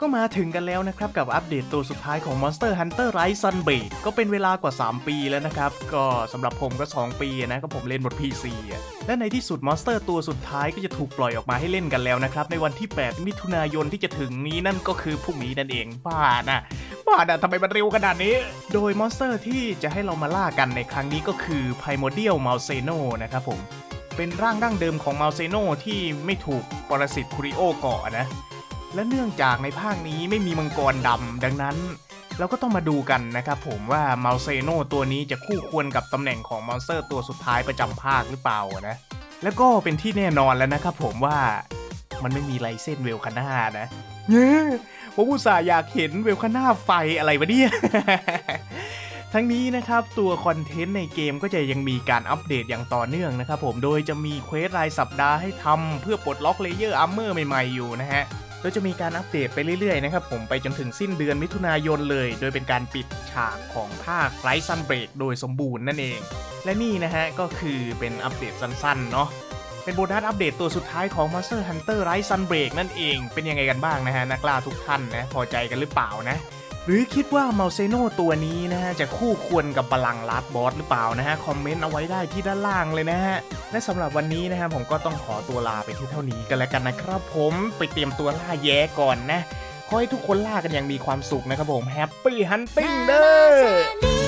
ก็มาถึงกันแล้วนะครับกับอัปเดตตัวสุดท้ายของ Monster Hunter Rise Sunbreak ก็เป็นเวลากว่า 3 ปีแล้วนะครับ ก็สำหรับผมก็ 2 ปีนะก็ผมเล่นบน PC และในที่สุด Monster ตัวสุดท้ายก็จะถูกปล่อยออกมาให้เล่นกันแล้วนะครับ ในวันที่ 8 มิถุนายนที่จะถึงนี้นั่นก็คือพรุ่งนี้นั่นเองบ้านะบ้านะทำไมมันเร็วขนาดนี้ โดย Monster ที่จะให้เรามาล่ากันในครั้งนี้ก็คือ Primordial m a l s e n o นะครับผมเป็นร่างดั้งเดิมของ m a l s e n o ที่ไม่ถูกปรสิตคูริโอเกาะนะ และเนื่องจากในภาคนี้ไม่มีมังกรดำดังนั้น เราก็ต้องมาดูกันนะครับผมว่ามาเซโนตัวนี้จะคู่ควรกับตำแหน่งของมอนสเตอร์ตัวสุดท้ายประจำภาคหรือเปล่านะ แล้วก็เป็นที่แน่นอนแล้วนะครับผมว่ามันไม่มีไลเส้นเวลคาน่านะเนี่ยผมอุตส่าห์อยากเห็นเวลคาน่าไฟอะไรวะเนี่ยทั้งนี้นะครับตัวคอนเทนต์ในเกมก็จะยังมีการอัปเดตอย่างต่อเนื่องนะครับผมโดยจะมีเควสรายสัปดาห์ให้ทำเพื่อปลดล็อกเลเยอร์อัมเมอร์ใหม่ๆอยู่นะฮะ โดยจะมีการอัปเดตไปเรื่อยๆนะครับผมไปจนถึงสิ้นเดือนมิถุนายนเลย โดยเป็นการปิดฉากของภาคไรซันเบรกโดยสมบูรณ์นั่นเอง และนี่นะฮะก็คือเป็นอัปเดตสั้นๆเนาะเป็นโบนัสอัปเดตตัวสุดท้ายของ Monster Hunter Rise Sunbreak นั่นเอง เป็นยังไงกันบ้างนะฮะ นักล่าทุกท่านนะ พอใจกันหรือเปล่านะ หรือคิดว่าเมาเซโนตัวนี้นะฮะจะคู่ควรกับบลังลัดบอสหรือเปล่านะฮะคอมเมนต์เอาไว้ได้ที่ด้านล่างเลยนะฮะและสำหรับวันนี้นะฮะผมก็ต้องขอตัวลาไปที่เท่านี้กันแล้วกันนะครับผมไปเตรียมตัวล่าแย้ก่อนนะขอให้ทุกคนล่ากันอย่างมีความสุขนะครับผมแฮปปี้ฮันติ้งเด้อ